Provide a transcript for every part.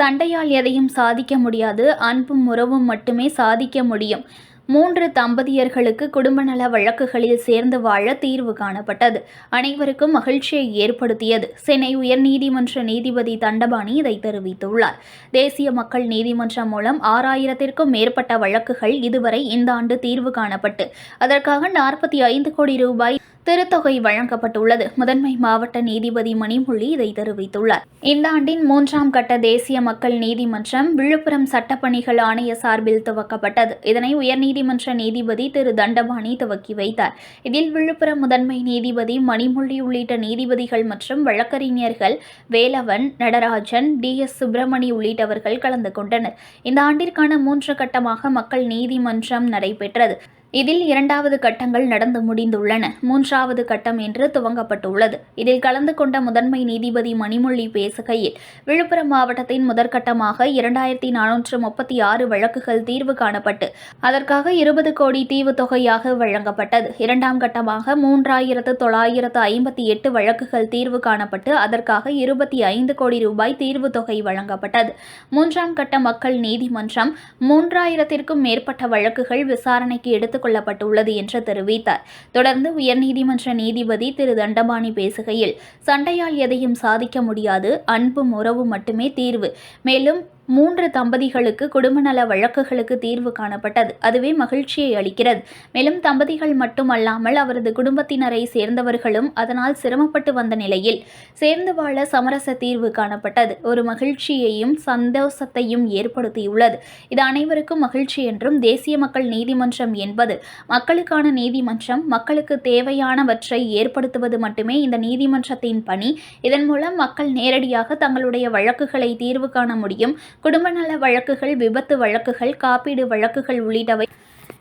சண்டையால் எதையும் சாதிக்க முடியாது. அன்பும் உறவும் மட்டுமே சாதிக்க முடியும். மூன்று தம்பதியர்களுக்கு குடும்ப நல வழக்குகளில் சேர்ந்து வாழ தீர்வு காணப்பட்டது. அனைவருக்கும் மகிழ்ச்சியை ஏற்படுத்தியது. சென்னை உயர்நீதிமன்ற நீதிபதி தண்டபாணி இதை தெரிவித்துள்ளார். தேசிய மக்கள் நீதிமன்றம் மூலம் ஆறாயிரத்திற்கும் மேற்பட்ட வழக்குகள் இதுவரை இந்த ஆண்டு தீர்வு காணப்பட்டு அதற்காக நாற்பத்தி ஐந்து கோடி ரூபாய் திருத்தொகை வழங்கப்பட்டுள்ளது. முதன்மை மாவட்ட நீதிபதி மணிமொழி இதை தெரிவித்துள்ளார். இந்த ஆண்டின் மூன்றாம் கட்ட தேசிய மக்கள் நீதிமன்றம் விழுப்புரம் சட்டப்பணிகள் ஆணைய சார்பில் துவக்கப்பட்டது. இதனை உயர்நீதிமன்ற நீதிபதி திரு. தண்டபாணி துவக்கி வைத்தார். இதில் விழுப்புரம் முதன்மை நீதிபதி மணிமொழி உள்ளிட்ட நீதிபதிகள் மற்றும் வழக்கறிஞர்கள் வேலவன் நடராஜன் டி. எஸ். சுப்பிரமணி உள்ளிட்டவர்கள் கலந்து கொண்டனர். இந்த ஆண்டிற்கான மூன்று கட்டமாக மக்கள் நீதிமன்றம் நடைபெற்றது. இதில் இரண்டாவது கட்டங்கள் நடந்து முடிந்துள்ளன. மூன்றாவது கட்டம் என்று துவங்கப்பட்டுள்ளது. இதில் கலந்து கொண்ட முதன்மை நீதிபதி மணிமொழி பேசுகையில் விழுப்புரம் மாவட்டத்தின் முதற்கட்டமாக இரண்டாயிரத்தி நானூற்று முப்பத்தி ஆறு வழக்குகள் தீர்வு காணப்பட்டு அதற்காக இருபது கோடி தீவு தொகையாக வழங்கப்பட்டது. இரண்டாம் கட்டமாக மூன்றாயிரத்து தொள்ளாயிரத்து ஐம்பத்தி எட்டு வழக்குகள் தீர்வு காணப்பட்டு அதற்காக இருபத்தி ஐந்து கோடி ரூபாய் தீர்வு தொகை வழங்கப்பட்டது. மூன்றாம் கட்ட மக்கள் நீதிமன்றம் மூன்றாயிரத்திற்கும் மேற்பட்ட வழக்குகள் விசாரணைக்கு எடுத்து கொள்ளப்பட்டுள்ளது என்று தெரிவித்தார். தொடர்ந்து உயர்நீதிமன்ற நீதிபதி திரு. தண்டபாணி பேசுகையில் சண்டையால் எதையும் சாதிக்க முடியாது அன்பும் உறவும் மட்டுமே தீர்வு. மேலும் மூன்று தம்பதிகளுக்கு குடும்ப நல வழக்குகளுக்கு தீர்வு காணப்பட்டது. அதுவே மகிழ்ச்சியை அளிக்கிறது. மேலும் தம்பதிகள் மட்டுமல்லாமல் அவரது குடும்பத்தினரை சேர்ந்தவர்களும் அதனால் சிரமப்பட்டு வந்த நிலையில் சேர்ந்து வாழ சமரச தீர்வு காணப்பட்டது. ஒரு மகிழ்ச்சியையும் சந்தோஷத்தையும் ஏற்படுத்தியுள்ளது. இது அனைவருக்கும் மகிழ்ச்சி என்றும் தேசிய மக்கள் நீதிமன்றம் என்பது மக்களுக்கான நீதிமன்றம் மக்களுக்கு தேவையானவற்றை ஏற்படுத்துவது மட்டுமே இந்த நீதிமன்றத்தின் பணி. இதன் மூலம் மக்கள் நேரடியாக தங்களுடைய வழக்குகளை தீர்வு காண முடியும். குடும்ப நல வழக்குகள் விபத்து வழக்குகள் காப்பீடு வழக்குகள் உள்ளிட்டவை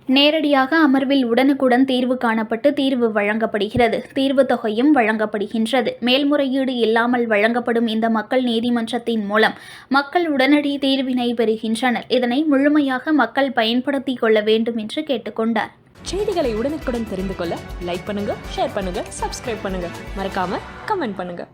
நேரடியாக அமர்வில் உடனுக்குடன் தீர்வு காணப்பட்டு தீர்வு வழங்கப்படுகிறது. தீர்வு தொகையும் வழங்கப்படுகின்றது. மேல்முறையீடு இல்லாமல் வழங்கப்படும் இந்த மக்கள் நீதிமன்றத்தின் மூலம் மக்கள் உடனடி தீர்வினை பெறுகின்றனர். இதனை முழுமையாக மக்கள் பயன்படுத்திக் கொள்ள வேண்டும் என்று கேட்டுக்கொண்டார் செய்திகளை உடனுக்குடன் தெரிந்து கொள்ள லைக் பண்ணுங்க ஷேர் பண்ணுங்க சப்ஸ்கிரைப் பண்ணுங்க. மறக்காம கமெண்ட் பண்ணுங்க.